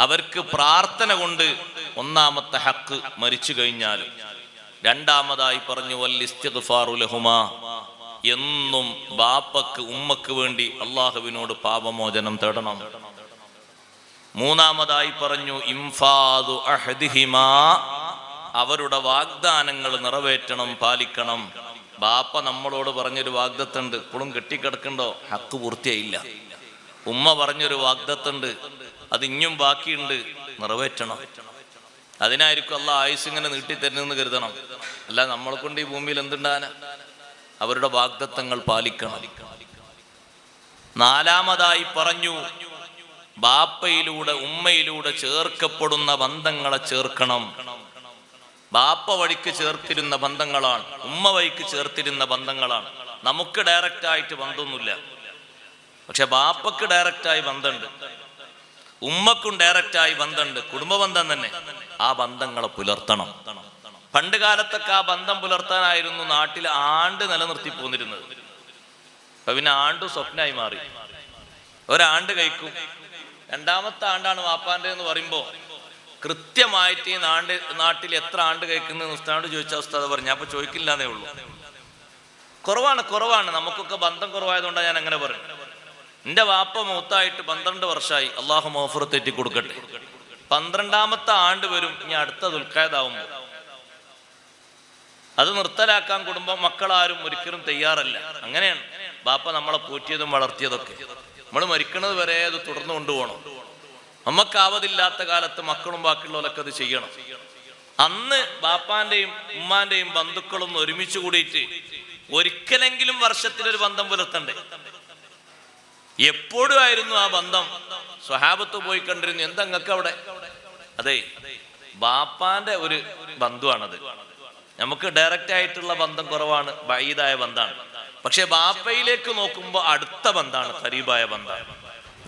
അവർക്ക് പ്രാർത്ഥന കൊണ്ട് ഒന്നാമത്തെ ഹക്ക് മരിച്ചു കഴിഞ്ഞാലും രണ്ടാമതായി പറഞ്ഞു വല്ലിസ്തിഗ്ഫാറു ലഹുമാ. എന്നും ബാപ്പക്ക് ഉമ്മക്ക് വേണ്ടി അള്ളാഹുവിനോട് പാപമോചനം തേടണം. മൂന്നാമതായി പറഞ്ഞു ഇംഫാദു അഹദിഹിമാ. അവരുടെ വാഗ്ദാനങ്ങൾ നിറവേറ്റണം പാലിക്കണം. ബാപ്പ നമ്മളോട് പറഞ്ഞൊരു വാഗ്ദത്തുണ്ട്. ഇപ്പോഴും കെട്ടിക്കിടക്കണ്ടോ? ഹക്ക് പൂർത്തിയായില്ല. ഉമ്മ പറഞ്ഞൊരു വാഗ്ദത്തുണ്ട്. അത് ഇഞ്ഞും ബാക്കിയുണ്ട് നിറവേറ്റണം. അതിനായിരിക്കും അല്ല ആയുസ് ഇങ്ങനെ നീട്ടിത്തരുന്നെന്ന് കരുതണം. അല്ല നമ്മളെ കൊണ്ട് ഈ ഭൂമിയിൽ എന്തുണ്ടാന? അവരുടെ വാഗ്ദത്തങ്ങൾ പാലിക്കണം. നാലാമതായി പറഞ്ഞു ബാപ്പയിലൂടെ ഉമ്മയിലൂടെ ചേർക്കപ്പെടുന്ന ബന്ധങ്ങളെ ചേർക്കണം. ബാപ്പ വഴിക്ക് ചേർത്തിരുന്ന ബന്ധങ്ങളാണ് ഉമ്മ വഴിക്ക് ചേർത്തിരുന്ന ബന്ധങ്ങളാണ്. നമുക്ക് ഡയറക്റ്റ് ആയിട്ട് ബന്ധമൊന്നുമില്ല. പക്ഷെ ബാപ്പക്ക് ഡയറക്റ്റായി ബന്ധമുണ്ട്. ഉമ്മക്കും ഡയറക്റ്റായി ബന്ധമുണ്ട്. കുടുംബ ബന്ധം തന്നെ. ആ ബന്ധങ്ങളെ പുലർത്തണം. പണ്ട് കാലത്തൊക്കെ ആ ബന്ധം പുലർത്താനായിരുന്നു നാട്ടിൽ ആണ്ട് നിലനിർത്തി പോന്നിരുന്നത്. അപ്പൊ പിന്നെ ആണ്ടും സ്വപ്നമായി മാറി. ഒരാണ്ട് കഴിക്കും. രണ്ടാമത്തെ ആണ്ടാണ് വാപ്പാന്റെ എന്ന് പറയുമ്പോ കൃത്യമായിട്ട് ഈ നാണ്ട് നാട്ടിൽ എത്ര ആണ്ട് കഴിക്കുന്ന ഉസ്താനോട് ചോദിച്ച ഉസ്താദ് പറഞ്ഞു അപ്പൊ ചോദിക്കില്ലാന്നേ ഉള്ളൂ. കുറവാണ് കുറവാണ്. നമുക്കൊക്കെ ബന്ധം കുറവായതുകൊണ്ടാണ് ഞാൻ അങ്ങനെ പറഞ്ഞു എന്റെ വാപ്പ മൂത്തായിട്ട് പന്ത്രണ്ട് വർഷമായി അള്ളാഹു മോഫർ തെറ്റി കൊടുക്കട്ടെ. പന്ത്രണ്ടാമത്തെ ആണ്ട് വരും. ഇനി അടുത്ത ദുൽഖായതാവുമ്പോൾ അത് നിർത്തലാക്കാൻ കുടുംബം മക്കളാരും ഒരിക്കലും തയ്യാറല്ല. അങ്ങനെയാണ്. ബാപ്പ നമ്മളെ പോറ്റിയതും വളർത്തിയതൊക്കെ. നമ്മൾ മരിക്കണത് വരെ അത് തുടർന്നു കൊണ്ടുപോകണം. നമുക്കാവതില്ലാത്ത കാലത്ത് മക്കളും ബാക്കിയുള്ളവരൊക്കെ അത് ചെയ്യണം. അന്ന് ബാപ്പാന്റെയും ഉമ്മാന്റെയും ബന്ധുക്കളും ഒരുമിച്ച് കൂടിയിട്ട് ഒരിക്കലെങ്കിലും വർഷത്തിലൊരു ബന്ധം പുലർത്തണ്ടേ? എപ്പോഴും ആയിരുന്നു ആ ബന്ധം? സ്വഹാബത്ത് പോയി കണ്ടിരുന്നു എന്തങ്ങൾക്ക് അവിടെ അതെ ബാപ്പാന്റെ ഒരു ബന്ധുവാണത്. നമുക്ക് ഡയറക്റ്റ് ആയിട്ടുള്ള ബന്ധം കുറവാണ് ബൈദായ ബന്ധമാണ് പക്ഷെ ബാപ്പയിലേക്ക് നോക്കുമ്പോൾ അടുത്ത ബന്ധമാണ് ഖരീബായ ബന്ധമാണ്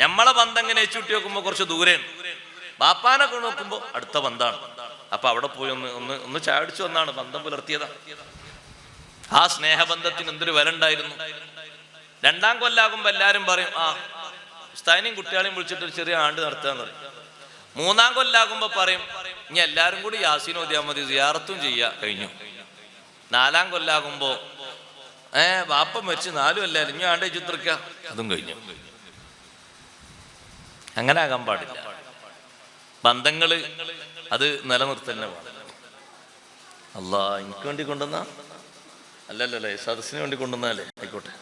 നമ്മളെ ബന്ധം ഇങ്ങനെ ചുട്ടി നോക്കുമ്പോൾ കുറച്ച് ദൂരെയാണ് ബാപ്പാനൊക്കെ നോക്കുമ്പോൾ അടുത്ത ബന്ധമാണ് അപ്പൊ അവിടെ പോയി ഒന്ന് ഒന്ന് ഒന്ന് ചാടിച്ചു വന്നാണ് ബന്ധം പുലർത്തിയതാ. ആ സ്നേഹബന്ധത്തിന് എന്തൊരു വില ഉണ്ടായിരുന്നു? രണ്ടാം കൊല്ലാകുമ്പോ എല്ലാരും പറയും ആ ഉസ്താദിനെയും കുട്ടികളെയും വിളിച്ചിട്ട് ഒരു ചെറിയ ആണ്ട് നടത്താന്ന് പറയും. മൂന്നാം കൊല്ലാകുമ്പോ പറയും ഇനി എല്ലാരും കൂടി ഓതിയാൽ മതി സിയാറത്തും ചെയ്യാ. കഴിഞ്ഞു. നാലാം കൊല്ലാകുമ്പോ ഏ വാപ്പ മരിച്ച് നാലും അല്ലായിരുന്നു ഇനി ആണ്ടേ ചിത്രക്ക അതും കഴിഞ്ഞു. അങ്ങനെ ആകാൻ പാടില്ല. ബന്ധങ്ങൾ അത് നിലനിർത്തന്നെ അല്ല എനിക്ക് വേണ്ടി കൊണ്ടുവന്ന? അല്ലല്ലേ സദസ്സിന് വേണ്ടി കൊണ്ടുവന്നാലേ? ആയിക്കോട്ടെ.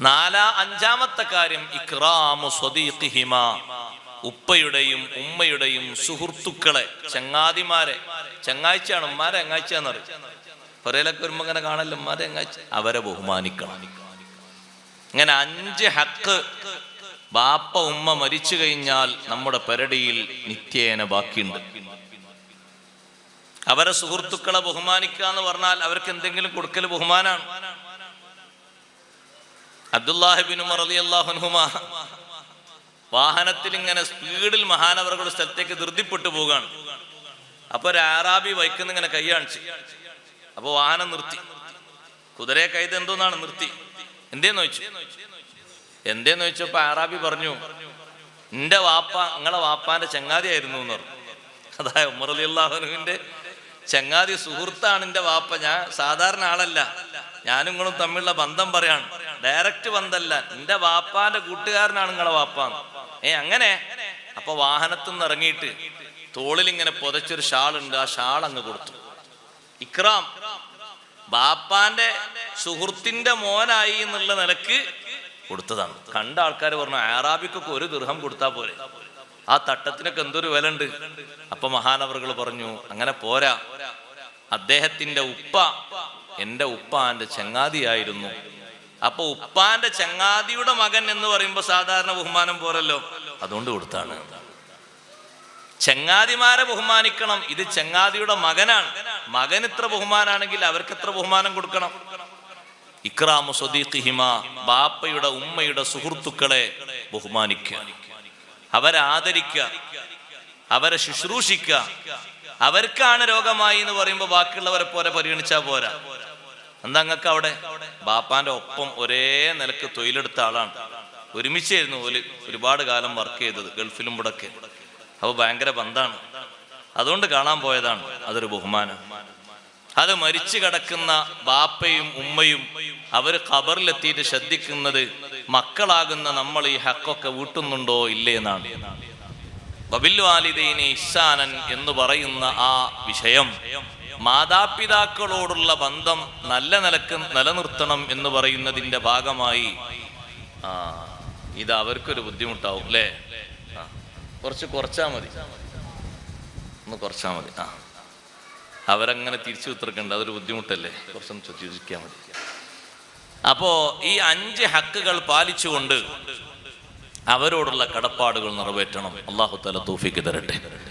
നാലാ അഞ്ചാമത്തെ കാര്യം ഇക്രാമു സ്വദീഖിഹിമ. ഉപ്പയുടെയും ഉമ്മയുടെയും സുഹൃത്തുക്കളെ ചങ്ങാതിമാരെ. ചങ്ങാഴ്ചയാണ് ഉമ്മാരെ ചങ്ങാഴ്ചയാന്നറിയും പുറയിലൊക്കെ വരുമ്പോ ഇങ്ങനെ കാണല്ലോ ഉമ്മാരെ ചങ്ങാഴ്ച. അവരെ ബഹുമാനിക്കണം. ഇങ്ങനെ അഞ്ച് ഹക്ക് ബാപ്പ ഉമ്മ മരിച്ചു കഴിഞ്ഞാൽ നമ്മുടെ പെരടിയിൽ നിത്യേന ബാക്കിയുണ്ട്. അവരെ സുഹൃത്തുക്കളെ ബഹുമാനിക്കുക എന്ന് പറഞ്ഞാൽ അവർക്ക് എന്തെങ്കിലും കൊടുക്കൽ ബഹുമാനാണ്. വാഹനത്തിൽ ഇങ്ങനെ സ്പീഡിൽ മഹാനവറുകളുടെ സ്ഥലത്തേക്ക് ധൃതിപ്പെട്ടു പോകാണ് അപ്പൊ ഒരു ആറാബി വൈക്കുന്ന ഇങ്ങനെ കൈ അപ്പൊ വാഹനം നിർത്തി. കുതിരയെ കൈത് എന്തോന്നാണ് നിർത്തി? എന്തേന്ന് ചോദിച്ചു? എന്തേന്ന് ചോദിച്ചപ്പോ ആറാബി പറഞ്ഞു എന്റെ വാപ്പ നിങ്ങളെ വാപ്പാന്റെ ചങ്ങാതിയായിരുന്നു എന്ന് പറഞ്ഞു. അതായത് ഉമർ അലി അള്ളാഹുനുവിന്റെ ചങ്ങാതി സുഹൃത്താണ് എന്റെ വാപ്പ. ഞാൻ സാധാരണ ആളല്ല. ഞാനും നിങ്ങളും തമ്മിലുള്ള ബന്ധം പറയാണ്. ഡയറക്റ്റ് വന്നല്ല എന്റെ വാപ്പാന്റെ കൂട്ടുകാരനാണ് നിങ്ങളെ വാപ്പാന്ന് ഏ അങ്ങനെ? അപ്പൊ വാഹനത്തിൽ നിന്ന് ഇറങ്ങിയിട്ട് തോളിൽ ഇങ്ങനെ പുതച്ചൊരു ഷാൾ ഉണ്ട് ആ ഷാൾ അങ്ങ് കൊടുത്തു. ഇക്രാം ബാപ്പാന്റെ സുഹൃത്തിന്റെ മോനായി എന്നുള്ള നിലയ്ക്ക് കൊടുത്തതാണ്. കണ്ട ആൾക്കാർ പറഞ്ഞു ആറാബിക്കൊക്കെ ഒരു ഗൃഹം കൊടുത്താ പോലെ ആ തട്ടത്തിനൊക്കെ എന്തൊരു വില ഉണ്ട് അപ്പൊ മഹാനവറുകൾ പറഞ്ഞു അങ്ങനെ പോരാ. അദ്ദേഹത്തിന്റെ ഉപ്പ എന്റെ ഉപ്പാന്റെ ചങ്ങാതിയായിരുന്നു. അപ്പൊ ഉപ്പാന്റെ ചങ്ങാതിയുടെ മകൻ എന്ന് പറയുമ്പോ സാധാരണ ബഹുമാനം പോരല്ലോ? അതുകൊണ്ട് കൊടുത്താണ്. ചങ്ങാതിമാരെ ബഹുമാനിക്കണം ഇത് ചങ്ങാതിയുടെ മകനാണ്. മകൻ ഇത്ര ബഹുമാനാണെങ്കിൽ അവർക്ക് എത്ര ബഹുമാനം കൊടുക്കണം? ഇക്രാമു സ്വദീഖിഹിമ ബാപ്പയുടെ ഉമ്മയുടെ സുഹൃത്തുക്കളെ ബഹുമാനിക്കുക. അവരെ ആദരിക്കുക അവരെ ശുശ്രൂഷിക്കുക. അവർക്കാണ് രോഗമായി എന്ന് പറയുമ്പോൾ ബാക്കിയുള്ളവരെ പോലെ പരിഗണിച്ചാൽ പോരാ. എന്താ അവിടെ? ബാപ്പാന്റെ ഒപ്പം ഒരേ നിലയ്ക്ക് തൊഴിലെടുത്ത ആളാണ്. ഒരുമിച്ചായിരുന്നു ഓൽ ഒരുപാട് കാലം വർക്ക് ചെയ്തത് ഗൾഫിലും ഇവിടൊക്കെ. അപ്പോൾ ഭയങ്കര ബന്ധാണ്. അതുകൊണ്ട് കാണാൻ പോയതാണ് അതൊരു ബഹുമാനം. അത് മരിച്ചു കിടക്കുന്ന ബാപ്പയും ഉമ്മയും അവർ ഖബറിലെത്തിയിട്ട് ശ്രദ്ധിക്കുന്നത് മക്കളാകുന്ന നമ്മൾ ഈ ഹക്കൊക്കെ വീട്ടുന്നുണ്ടോ ഇല്ലേ എന്നാണ്. ബബിൽ വാലിദൈനി ഇസാനൻ എന്ന് പറയുന്ന ആ വിഷയം മാതാപിതാക്കളോടുള്ള ബന്ധം നല്ല നിലയ്ക്ക് നിലനിർത്തണം എന്ന് പറയുന്നതിന്റെ ഭാഗമായി ആ ഇത് അവർക്കൊരു ബുദ്ധിമുട്ടാവും അല്ലേ? കുറച്ച് കുറച്ചാ മതി. ഒന്ന് കുറച്ചാ മതി ആ. അവരങ്ങനെ തിരിച്ചു ഉത്തർക്കണ്ട അതൊരു ബുദ്ധിമുട്ടല്ലേ? കുറച്ചൊന്ന് ചോദിക്കാൻ മതി. അപ്പോ ഈ അഞ്ച് ഹക്കുകൾ പാലിച്ചുകൊണ്ട് അവരോടുള്ള കടപ്പാടുകൾ നിറവേറ്റണം. അള്ളാഹു തല തൂഫിക്ക് തരട്ടെ.